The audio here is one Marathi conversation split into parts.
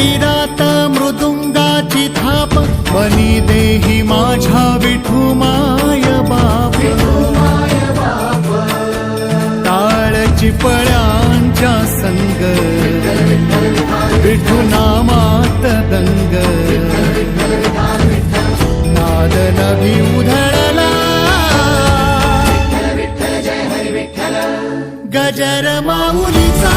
मंदिरात मृदुंगाची थाप मनी देही माझ्या विठू माय बाप. काळची पळ्यांच्या संग विठू नामात दंग. नाद नवी उधळला. गजर माऊलीचा.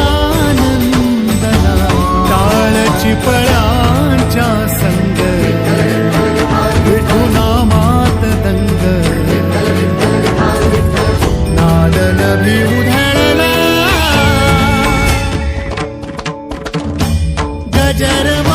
नजर